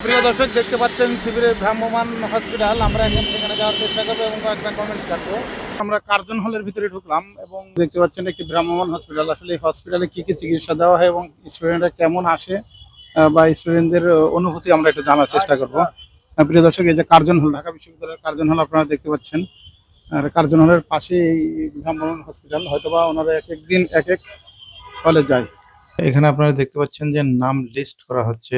প্রিয় দর্শক, দেখতে পাচ্ছেন শিবিরের ভ্রাম্যমান হসপিটাল। আমরা এখন সেখানে যাওয়ার চেষ্টা করব এবং কয়েকটা কমেন্টস কাটবো আমরা কার্জন হলের ভিতরে ঢুকলাম এবং দেখতে পাচ্ছেন একটি ভ্রাম্যমান হসপিটাল। আসলে এই হসপিটালে কি কি চিকিৎসা দেওয়া হয় এবং স্টুডেন্টরা কেমন আসে বা স্টুডেন্টদের অনুভূতি আমরা একটু জানার চেষ্টা করব। প্রিয় দর্শক, এই যে কার্জন হল, ঢাকা বিশ্ববিদ্যালয়ের কার্জন হল আপনারা দেখতে পাচ্ছেন। আর কার্জন হলের পাশে এই ভ্রাম্যমান হসপিটাল, হয়তোবা ওনারা এক এক দিন এক এক হলে যায়। এখানে আপনারা দেখতে পাচ্ছেন যে নাম লিস্ট করা হচ্ছে।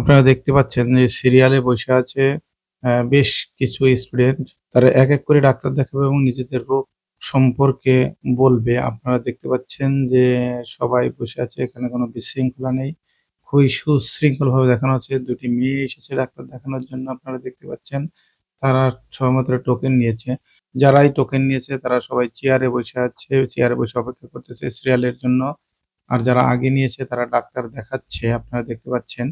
আপনারা দেখতে পাচ্ছেন যে সিরিয়ালে বসে আছে বেশ কিছু স্টুডেন্ট তারা এক এক করে ডাক্তার দেখাবে এবং নিজেদের রোগ সম্পর্কে বলবে। আপনারা দেখতে পাচ্ছেন যে সবাই বসে আছে, এখানে কোনো বিশৃঙ্খলা নেই। খুবই সুশৃঙ্খল ভাবে দেখানো হচ্ছে। দুটি মেয়ে এসেছে ডাক্তার দেখানোর জন্য, আপনারা দেখতে পাচ্ছেন। তারা সবেমাত্র টোকেন নিয়েছে। যারাই টোকেন নিয়েছে, তারা সবাই চেয়ারে বসে আছে। চেয়ারে বসে অপেক্ষা করতেছে সিরিয়ালের জন্য। আর যারা আগে নিয়েছে, তারা ডাক্তার দেখাচ্ছে। আপনারা দেখতে পাচ্ছেন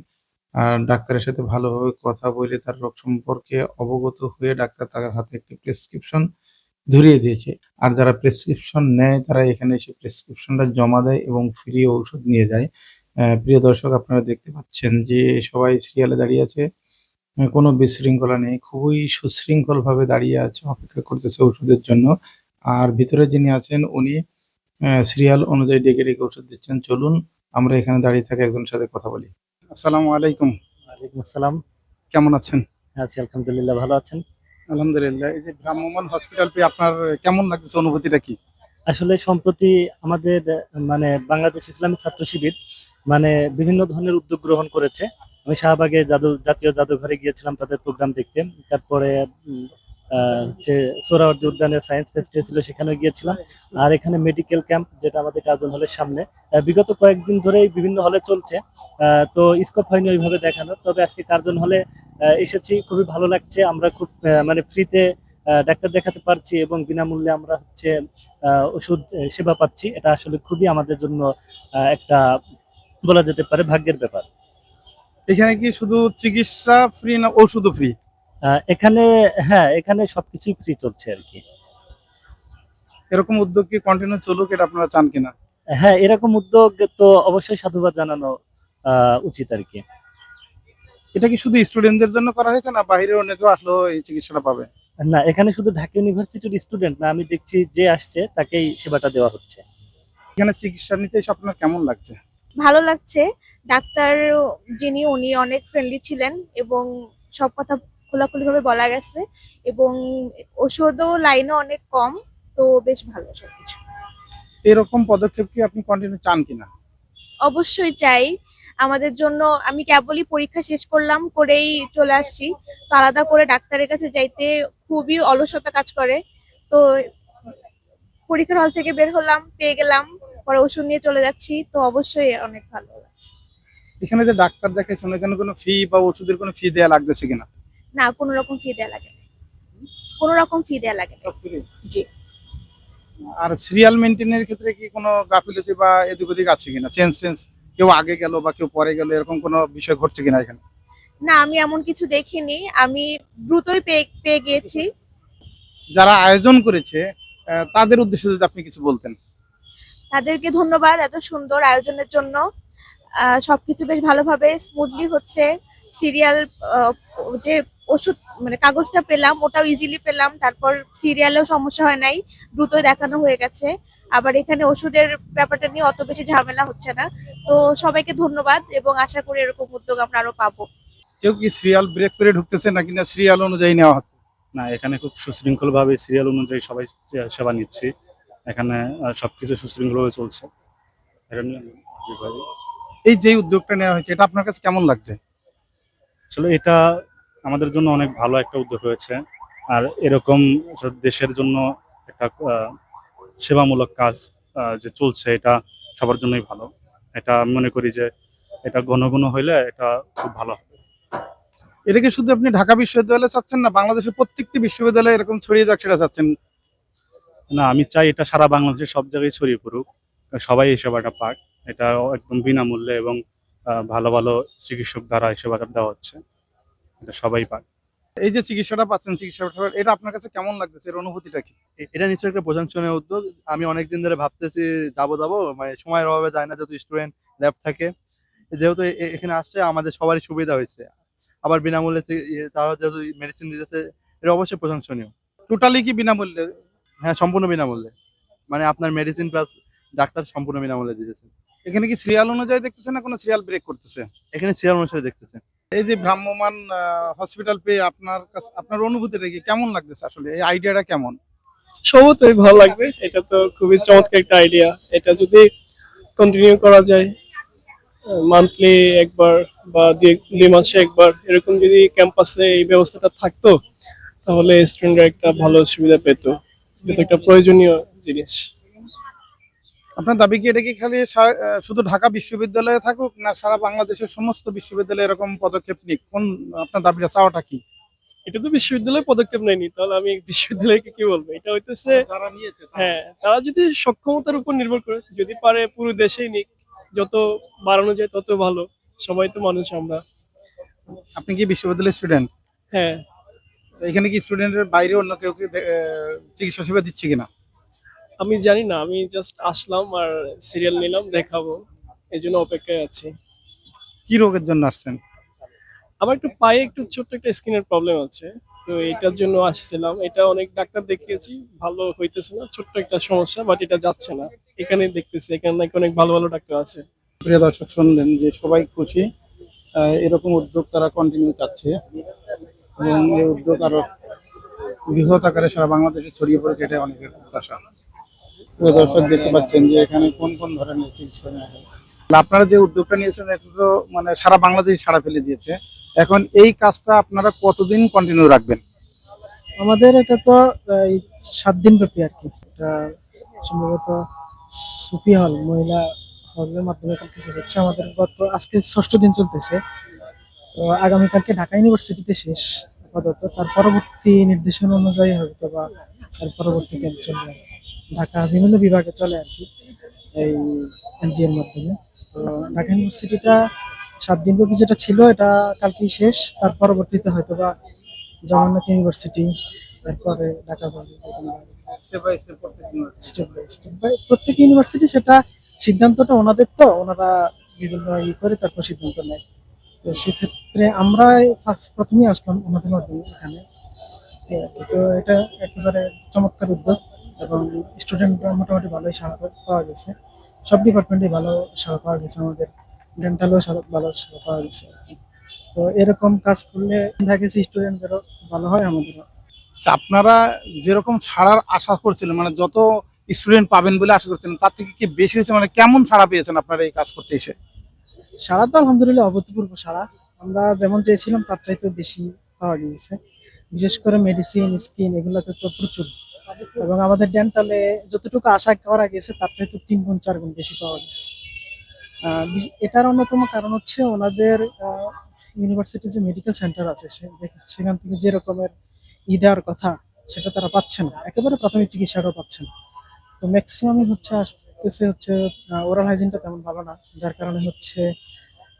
আর ডাক্তারের সাথে ভালোভাবে কথা বলে তার রোগ সম্পর্কে অবগত হয়ে ডাক্তার তার হাতে একটি প্রেসক্রিপশন ধরিয়ে দিয়েছে। আর যারা প্রেসক্রিপশন নেয়, তারা এখানে এসে প্রেসক্রিপশনটা জমা দেয় এবং ফ্রি ঔষধ নিয়ে যায়। প্রিয় দর্শক, আপনারা দেখতে পাচ্ছেন যে সবাই সিরিয়ালে দাঁড়িয়ে আছে। কোনো বিশৃঙ্খলা নেই। খুবই সুশৃঙ্খল ভাবে দাঁড়িয়ে আছে, অপেক্ষা করতেছে ওষুধের জন্য। আর ভিতরে যিনি আছেন, উনি সিরিয়াল অনুযায়ী ডেকে ডেকে ওষুধ দিচ্ছেন। চলুন, আমরা এখানে দাঁড়িয়ে থাকা, একজনের সাথে কথা বলি। আসসালামু আলাইকুম। ওয়ালাইকুম আসসালাম। কেমন আছেন? আছি আলহামদুলিল্লাহ ভালো আছেন? আলহামদুলিল্লাহ এই যে ভ্রাম্যমান হসপিটাল পেয়ে আপনার কেমন লাগছে অনুভূতিটা কি? আসলে সম্প্রতি আমাদের মানে বাংলাদেশ ইসলামী ছাত্র শিবির মানে বিভিন্ন ধরনের উদ্যোগ গ্রহণ করেছে। আমি শাহবাগে জাদু জাতীয় জাদুঘরে গিয়েছিলাম তাদের প্রোগ্রাম দেখতে। তারপরে যে সোহরাওয়ার্দী উদ্যানে সায়েন্স ফেস্টিভ্যাল ছিল সেখানে গিয়েছিলাম। আর এখানে মেডিকেল ক্যাম্প যেটা আমাদের কার্জন হলের সামনে বিগত কয়েকদিন ধরেই বিভিন্ন হলে চলছে। তো স্কোপ হয়নি ওইভাবে দেখানো তবে আজকে কার্জন হলে এসেছি, খুবই ভালো লাগছে। আমরা খুব মানে ফ্রিতে ডাক্তার দেখাতে পারছি এবং বিনামূল্যে আমরা হচ্ছে ওষুধ সেবা পাচ্ছি। এটা আসলে খুবই আমাদের জন্য একটা বলা যেতে পারে ভাগ্যের ব্যাপার। এখানে কি শুধু চিকিৎসা ফ্রি না, ওষুধও ফ্রি এখানে হ্যাঁ এখানে সবকিছুই ফ্রি চলছে আর কি। এরকম উদ্যোগ কি কন্টিনিউ চলুক এটা আপনারা চান কিনা? হ্যাঁ এরকম উদ্যোগ তো অবশ্যই সাধুবাদ জানানো আহ, উচিত আর কি। এটা কি শুধু স্টুডেন্টদের জন্য করা হয়েছে না বাইরে অনেকেও আসলেও এই চিকিৎসাটা পাবে? না এখানে শুধু ঢাকা ইউনিভার্সিটির স্টুডেন্ট না আমি দেখছি যে আসছে তাকেই সেবাটা দেওয়া হচ্ছে। এখানে চিকিৎসা নিতে এসে আপনার কেমন লাগছে? ভালো লাগছে। ডাক্তার যিনি উনি অনেক ফ্রেন্ডলি ছিলেন এবং সব কথা খোলাখুলি ভাবে বলা গেছে এবং ওষুধও লাইনও অনেক কম তো বেশ ভালো সবকিছু। এরকম পদক্ষেপ কি আপনি কন্টিনিউ চান কিনা? অবশ্যই চাই। আমাদের জন্য আমি কেবলই পরীক্ষা শেষ করলাম করেই চলে আসছি। তো আলাদা করে ডাক্তারের কাছে যাইতে খুবই অলসতা কাজ করে। তো পরীক্ষার হল থেকে বের হলাম পেয়ে গেলাম পরে ওষুধ নিয়ে চলে যাচ্ছি। তো অবশ্যই অনেক ভালো লাগছে। এখানে যে ডাক্তার দেখাইছেন এখানে কোনো ফি বা ওষুধের কোনো ফি দেওয়া লাগতেছে কিনা? না কোনো রকম ফি দেওয়া লাগে কোনো রকম ফি দেওয়া লাগে জি। আর সিরিয়াল মেনটেনের ক্ষেত্রে কি কোনো গাফিলতি বা এদিক ওদিক আছে কিনা? চেঞ্জ টেঞ্জ কেউ আগে গেল বা কেউ পরে গেল এরকম কোনো বিষয় ঘটছে কিনা এখানে? না আমি এমন কিছু দেখিনি। আমি দ্রুতই পেয়ে গিয়েছি। যারা আয়োজন করেছে তাদের উদ্দেশ্যে যদি আপনি কিছু বলতেন। তাদেরকে ধন্যবাদ এত সুন্দর আয়োজনের জন্য। সবকিছু বেশ ভালোভাবে স্মুথলি হচ্ছে। সিরিয়াল যে ওষুধ মানে কাগজটা পেলাম ওটাও ইজিলি পেলাম তারপর সিরিয়ালেও সমস্যা হয় নাই দ্রুতই দেখানো হয়ে গেছে। আবার এখানে ওষুধের ব্যাপারটা নিয়ে অত বেশি ঝামেলা হচ্ছে না। তো সবাইকে ধন্যবাদ এবং আশা করি এরকম উদ্যোগ আমরা আরও পাবো। কেউ কি সিরিয়াল ব্রেক করে ঢুকতেছে নাকি না সিরিয়াল অনুযায়ী নেওয়া হচ্ছে? না এখানে খুব সুশৃঙ্খলভাবে সিরিয়াল অনুযায়ী সবাই সেবা নিচ্ছে। এখানে সবকিছু সুশৃঙ্খলভাবে চলছে। এই যে উদ্যোগটা নেওয়া হয়েছে এটা আপনার কাছে কেমন লাগছে? আসলে এটা আমাদের জন্য অনেক ভালো একটা উদ্যোগ হয়েছে। আর এরকম দেশের জন্য একটা সেবামূলক কাজ যে চলছে এটা সবার জন্যই ভালো। এটা মনে করি যে এটা ঘন ঘন হইলে এটা খুব ভালো হবে। এটা কি শুধু আপনি ঢাকা বিশ্ববিদ্যালয়ে চাচ্ছেন না বাংলাদেশের প্রত্যেকটি বিশ্ববিদ্যালয়ে এরকম ছড়িয়ে যাক সেটা চাচ্ছেন? না আমি চাই এটা সারা বাংলাদেশের সব জায়গায় ছড়িয়ে পড়ুক। সবাই এই সেবাটা পাক। এটা একদম বিনামূল্যে এবং ভালো ভালো চিকিৎসক দ্বারা এই সেবাটা দেওয়া হচ্ছে। এটা সবাই পাক এই যে চিকিৎসাটা পাচ্ছেন চিকিৎসাটা এটা আপনার কাছে কেমন লাগতেছে? এর অনুভূতিটা কি? এটা নিশ্চয়ই একটা প্রশংসনীয় উদ্যোগ। আমি অনেকদিন ধরে ভাবতেছি যাব যাব। মানে সময়ের অভাবে যায় না যেহেতু স্টুডেন্ট ল্যাব থাকে। যেহেতু এখানে আসছে আমাদের সবারই সুবিধা হয়েছে। আবার বিনামূল্যে তারা যেহেতু মেডিসিন দিতেছে এটা অবশ্যই প্রশংসনীয়। টোটালি কি বিনামূল্যে? হ্যাঁ সম্পূর্ণ বিনামূল্যে। মানে আপনার মেডিসিন প্লাস ডাক্তার সম্পূর্ণ বিনামূল্যে দিতেছে। এখানে কি সিরিয়াল অনুযায়ী দেখতেছে না কোনো সিরিয়াল ব্রেক করতেছে? এখানে সিরিয়াল অনুসারে দেখতেছে। এই যে ভ্রাম্যমান হসপিটাল পেয়ে আপনার কাছে আপনার অনুভূতিটা কি? কেমন লাগতেছে আসলে? এই আইডিয়াটা কেমন? স্বভাবতই ভালো লাগবে এটা তো খুবই চমৎকার একটা আইডিয়া এটা যদি কন্টিনিউ করা যায় মান্থলি একবার বা দুই মাসে একবার এরকম যদি ক্যাম্পাসে এই ব্যবস্থাটা থাকতো তাহলে স্টুডেন্টরা একটা ভালো সুবিধা পেত। এটা একটা প্রয়োজনীয় জিনিস। আপনার দাবি কি এটা কি খালি শুধু ঢাকা বিশ্ববিদ্যালয়ে থাকুক না সারা বাংলাদেশের সমস্ত বিশ্ববিদ্যালয়ে এরকম পদক্ষেপ নিক? কোন আপনার দাবিটা চাওয়াটা কি? এটা তো বিশ্ববিদ্যালয় পদক্ষেপ নেয়নি তাহলে আমি বিশ্ববিদ্যালয়কে কি বলব? এটা হইতেছে হ্যাঁ তারা যদি সক্ষমতার উপর নির্ভর করে যদি পারে পুরো দেশেই নিক যত বাড়ানো যায় তত ভালো সবাই তো মানুষ আমরা। আপনি কি বিশ্ববিদ্যালয়ের স্টুডেন্ট হ্যাঁ। এখানে কি স্টুডেন্টের বাইরে অন্য কেউ কি চিকিৎসা সেবা দিচ্ছে কিনা? আমি জানি না আমি জাস্ট আসলাম আর সিরিয়াল নিলাম দেখাবো। এই জন্য অপেক্ষায় আছি। কি রোগের জন্য আসছেন? আমার একটু পায়ে একটু ছোট্ট একটা স্কিনের প্রবলেম আছে তো এটার জন্য আসছিলাম। এটা অনেক ডাক্তার দেখিয়েছি ভালো হইতেছে না ছোট্ট একটা সমস্যা বাট এটা যাচ্ছে না। এখানে দেখতেছি এখানে নাকি অনেক ভালো ভালো ডাক্তার আছে। প্রিয় দর্শক শুনলেন যে সবাই খুশি এরকম উদ্যোগ তারা কন্টিনিউ চাচ্ছে। এবং এই উদ্যোগ আরও বৃহৎ আকারে সারা বাংলাদেশে ছড়িয়ে পড়ে এটা অনেকের প্রত্যাশা। প্রিয় দর্শক দেখতে পাচ্ছেন যে এখানে কোন কোন ধরনের চিকিৎসা নেওয়া হয়। আপনারা যে উদ্যোগটা নিয়েছেন, এটা তো মানে সারা বাংলাদেশ সারা ফেলে দিয়েছে। এখন এই কাজটা আপনারা কতদিন কন্টিনিউ রাখবেন? আমাদের এটা তো, এই সাত দিন ব্যাপী আর কি। এটা সম্ভবত সুফি হল, মহিলা হলের মাধ্যমে কালকে শেষ হচ্ছে। আমাদের গত, আজকে ষষ্ঠ দিন চলতেছে। তো আগামীকালকে ঢাকা ইউনিভার্সিটিতে শেষ আপাতত। তার পরবর্তী নির্দেশনা অনুযায়ী হয়তো বা তার পরবর্তী ক্যাম্প চলবে। ঢাকা বিভিন্ন বিভাগে চলে আর কি এই এনজিওর মাধ্যমে। তো ঢাকা ইউনিভার্সিটিটা সাত দিন ব্যাপী যেটা ছিল এটা কালকেই শেষ। তার পরবর্তীতে হয়তো বা জগন্নাথ ইউনিভার্সিটি তারপরে Dhaka step by step by প্রত্যেক ইউনিভার্সিটি সেটা সিদ্ধান্তটা ওনাদের তো ওনারা বিভিন্ন ই করে তারপর সিদ্ধান্ত নেয়। তো সেক্ষেত্রে আমরা প্রথমেই আসলাম ওনাদের মাধ্যমে এখানে। তো এটা একেবারে চমৎকার উদ্যোগ। এবং স্টুডেন্টরা মোটামুটি ভালোই সাড়া পাওয়া গেছে। সব ডিপার্টমেন্টে ভালো সাড়া পাওয়া গেছে আমাদের ডেন্টালও ভালো সাড়া পাওয়া গেছে। তো এরকম কাজ করলে দেখা গেছে স্টুডেন্টদেরও ভালো হয় আমাদেরও। আচ্ছা, আপনারা যেরকম সাড়ার আশা করছিলেন মানে যত স্টুডেন্ট পাবেন বলে আশা করছিলেন তার থেকে কি বেশি হয়েছে? মানে কেমন সাড়া পেয়েছেন আপনারা এই কাজ করতে এসে? সারা তো আলহামদুলিল্লাহ অভূতপূর্ব সারা। আমরা যেমন চেয়েছিলাম তার চাইতেও বেশি পাওয়া গিয়েছে। বিশেষ করে মেডিসিন স্কিন এগুলোতে তো প্রচুর। এবং আমাদের ডেন্টালে যতটুকু আশা করা গেছে, তার চাইতে তিন গুণ, চার গুণ বেশি পাওয়া গেছে। এটার অন্যতম কারণ হচ্ছে ওনাদের ইউনিভার্সিটি যে মেডিকেল সেন্টার আছে সেখান থেকে যে রকমের ই দেওয়ার কথা, সেটা তারা পাচ্ছে না। একেবারে প্রাথমিক চিকিৎসাটাও পাচ্ছে না। তো ম্যাক্সিমামই হচ্ছে আসতেছে হচ্ছে ওরাল হাইজিনটা তেমন ভালো না। যার কারণে হচ্ছে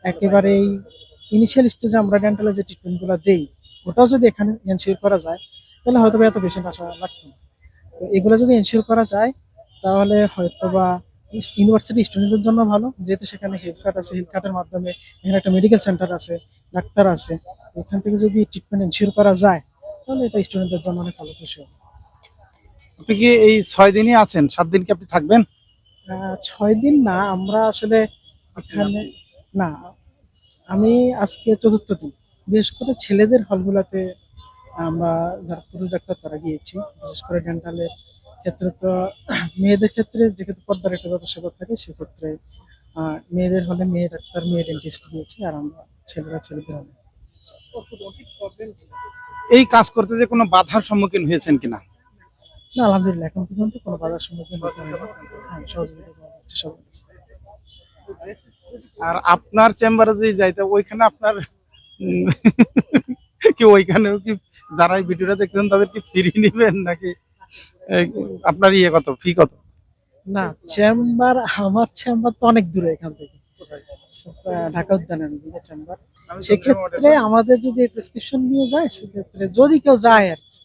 একেবারেই ইনিশিয়াল স্টেজে আমরা ডেন্টালে যে ট্রিটমেন্টগুলো দেই, ওটাও যদি এখানে এনশিওর করা যায়, তাহলে হয়তো এত পেশেন্ট আসা লাগতো না। তো এগুলো যদি এনশিওর করা যায় তাহলে হয়তো বা ইউনিভার্সিটি স্টুডেন্টদের জন্য ভালো। যেহেতু সেখানে হেলথ কার্ড আছে হেলথ কার্ডের মাধ্যমে এখানে একটা মেডিকেল সেন্টার আছে ডাক্তার আছে। এখান থেকে যদি ট্রিটমেন্ট এনশিওর করা যায় তাহলে এটা স্টুডেন্টদের জন্য অনেক ভালো খুশি হবে। আপনি কি এই ছয় দিনই আছেন? সাত দিন কি আপনি থাকবেন? ছয় দিন না আমরা আসলে এখানে না আমি আজকে চতুর্থ দিন। বিশেষ করে ছেলেদের হলগুলোতে আমরা যারা পুরুষ ডাক্তার তারা গিয়েছি। বিশেষ করে ডেন্টালের ক্ষেত্রে তো মেয়েদের ক্ষেত্রে যেহেতু পর্দার একটা স্যাপার থাকে সেক্ষেত্রে মেয়েদের হলে মেয়ে ডাক্তার মেয়ে ডেন্টিস্ট গিয়েছি আর আমরা ছেলেরা ছেলেদের হলে। এই কাজ করতে যে কোনো বাধার সম্মুখীন হয়েছেন কিনা? না আলহামদুলিল্লাহ এখন পর্যন্ত কোনো বাধার সম্মুখীন হতে হয় না হ্যাঁ সহযোগিতা করা হচ্ছে সবার আর আপনার চেম্বারে যে যাইতে ওইখানে আপনার কি ওইখানেও কি যারা এই ভিডিওটা দেখছেন তাদের কি ফ্রি নেবেন নাকি? আপনার ইয়ে কত? ফি কত? না চেম্বার আমার চেম্বার তো অনেক দূরে এখান থেকে। ঢাকা উদ্যানের দিকে চেম্বার সেক্ষেত্রে আমাদের যদি প্রেসক্রিপশন নিয়ে যায় সেক্ষেত্রে যদি কেউ যায় আর কি,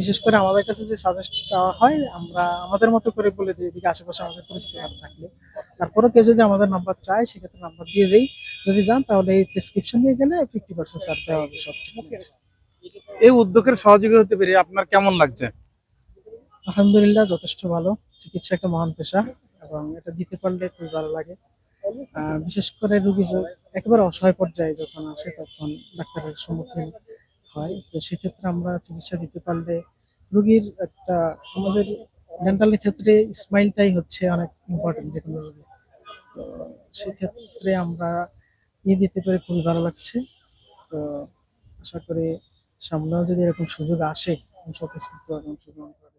বিশেষ করে আমাদের কাছে যে সাজেস্ট চাওয়া হয় আমরা আমাদের মতো করে বলে দিই এদিকে আশেপাশে আমাদের পরিচিত কারও থাকলে। তারপরে কেউ যদি আমাদের নাম্বার চায় সেক্ষেত্রে নাম্বার দিয়ে দেই। যদি যান তাহলে এই প্রেসক্রিপশন নিয়ে গেলে ফিফটি পার্সেন্ট ছাড় দেওয়া হবে সব এই উদ্যোগের সহযোগী হতে পেরে আপনার কেমন লাগছে? আলহামদুলিল্লাহ যথেষ্ট ভালো। চিকিৎসা একটা মহান পেশা এবং এটা দিতে পারলে খুবই ভালো লাগে। বিশেষ করে রুগী একেবারে অসহায় পর্যায়ে যখন আসে তখন ডাক্তারের সম্মুখীন হয় তো সেক্ষেত্রে আমরা চিকিৎসা দিতে পারলে রুগীর একটা আমাদের ডেন্টালের ক্ষেত্রে স্মাইলটাই হচ্ছে অনেক ইম্পর্টেন্ট যে কোনো রোগী। তো সেক্ষেত্রে আমরা ইয়ে দিতে পেরে খুবই ভালো লাগছে। তো আশা করি সামনেও যদি এরকম সুযোগ আসে স্বতঃস্ফূর্ত অংশগ্রহণ করে